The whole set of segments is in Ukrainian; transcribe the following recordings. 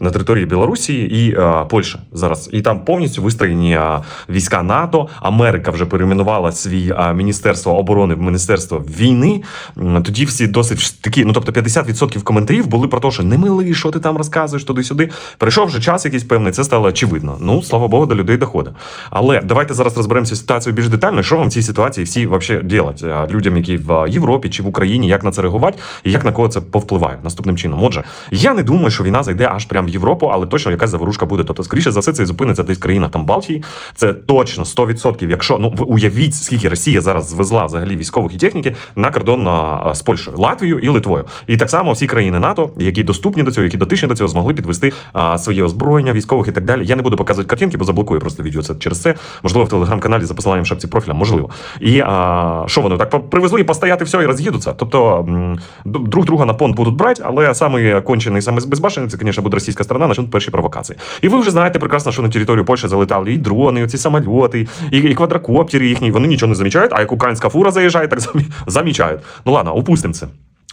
на території Білорусі і а, Польщі зараз. І там повністю вистроєні а, війська НАТО. Америка вже перейменувала свій а, міністерство оборони в міністерство війни. Тоді всі досить такі, ну тобто 50% коментарів були про те, що не милий, що ти там розказуєш туди-сюди. Прийшов вже час якийсь певний, це стало очевидно. Ну слава Богу, до людей доходить. Але давайте зараз розберемося ситуацію більш детально. Що вам в цій ситуації всі вообще делать людям, які в Європі чи в Україні, як на це реагувати і як на кого це повпливає наступним чином. Отже, я не думаю, що війна зайде аж прямо в Європу, але точно якась заворушка буде. Тобто, скоріше за все, це зупиниться десь в країнах там Балтії. Це точно 100%. Якщо ну ви уявіть, скільки Росія зараз звезла взагалі військових і техніки на кордон з Польщею, Латвією і Литвою. І так само всі країни НАТО, які доступні до цього, які дотичні до цього, змогли підвести а, своє озброєння, військових і так далі. Я не буду показувати картинки, бо заблокую просто відео це через це. Можливо, в телеграм-каналі за посиланням шапці профіля, можливо. І а, що вони так привезли і постояти все і роз'їдуться. Тобто друг друга на понт будуть брати, але саме кончений, саме безбашений, це, звісно, буде російська сторона, почнуть перші провокації. І ви вже знаєте прекрасно, що на територію Польщі залетали і дрони, і ці самольоти, і, і квадрокоптери їхні. Вони нічого не замічають, а як українська фура заїжджає, так замі- замічають. Ну ладно, опустимо це.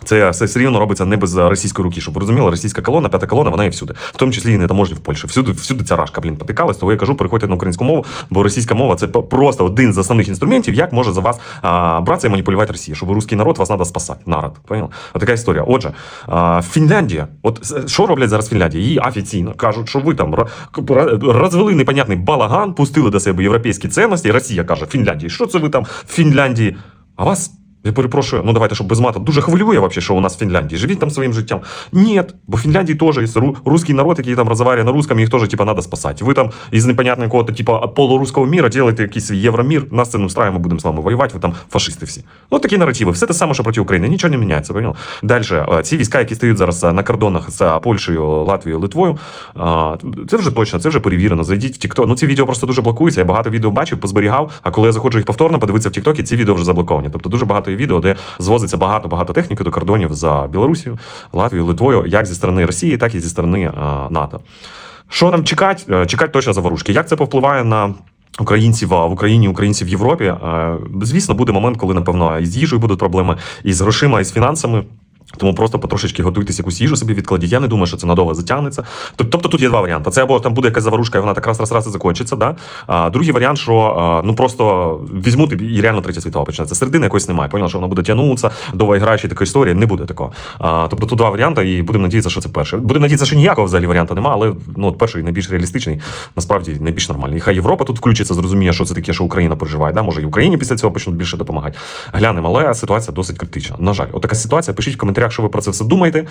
Це все, рівно робиться не без російської руки, щоб ви розуміли, російська колона, п'ята колона, вона є всюди, в тому числі і не таможні в Польщі. Всюди, всюди ця рашка, блін, потикалась. Того я кажу, переходьте на українську мову, бо російська мова це просто один з основних інструментів, як може за вас а, братися і маніпулювати Росія, щоб русський народ вас треба спасати. Народ, понял? От така історія. Отже, а, Фінляндія, от що роблять зараз Фінляндія? Її офіційно кажуть, що ви там ро- ро- розвели непонятний балаган, пустили до себе європейські цінності. Росія каже: Фінляндії, що це ви там в Фінляндії? А вас я перепрошую, ну давайте, щоб без мата. Дуже хвилює вообще, що у нас в Фінляндії. Живіть там своїм життям. Ні, бо в Фінляндії теж є ру- русский народ, який там розмовляє на русском, їх теж типа надо спасати. Ви там із непонятного какого-то типа полурусского міра делаете якийсь євромір, нас це не встрає, ми будемо з вами воювати, ви там фашисти всі. Ну такі наративи. Все те саме, що проти України. Нічого не міняється. Понял? Далі, е, ці війська, які стоять зараз е, на кордонах з Польщею, Латвією, Литвою, е, це вже точно, це вже перевірено. Зайдіть в TikTok. Ну ці відео просто дуже блокуються. Я багато відео бачив, позберігав. А коли я заходжу їх повторно, подивитися в TikTok, ці відео вже заблоковані. Тобто дуже багато є відео, де звозиться багато-багато техніки до кордонів за Білорусію, Латвією, Литвою, як зі сторони Росії, так і зі сторони е, НАТО. Що нам чекати? Е, Чекати точно заворушки. Як це повпливає на. Українців в Україні, українців в Європі. Е, Звісно, буде момент, коли напевно і з їжею будуть проблеми, і з грошима, і з фінансами. Тому просто потрошечки готуйтесь якусь їжу собі відкладіть. Я не думаю, що це надовго затягнеться. Тобто тут є два варіанти. Це або там буде якась заварушка, і вона так раз раз раз і закінчиться. Да? А другий варіант, що ну просто візьмуть і реально третя світова почнеться. Середини якось немає. Поняла, що вона буде тягнутися, довго граючи така історія, не буде такого. А, тобто тут два варіанти, і будемо надіятися, що це перший. Будемо надіятися, що ніякого взагалі варіанту немає, але ну от перший найбільш реалістичний, насправді найбільш нормальний. І хай Європа тут включиться, зрозуміє, що це таке, що Україна переживає. Да? Може, і Україні після цього почнуть більше допомагати. Глянемо, але ситуація досить критична. На жаль, отака ситуація. Пишіть в коментарях, що ви про це все думаєте.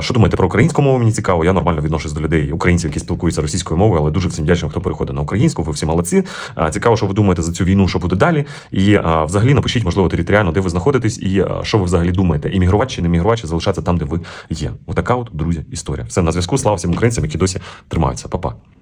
Що думаєте про українську мову? Мені цікаво. Я нормально відношусь до людей, українців, які спілкуються російською мовою, але дуже всім вдячний, хто переходить на українську. Ви всі молодці. Цікаво, що ви думаєте за цю війну, що буде далі. І взагалі напишіть, можливо, територіально, де ви знаходитесь, і що ви взагалі думаєте. Іммігрувати чи не мігрувати, залишатися там, де ви є. Отака от, друзі, історія. Все на зв'язку. Слава всім українцям, які досі тримаються. Па-па.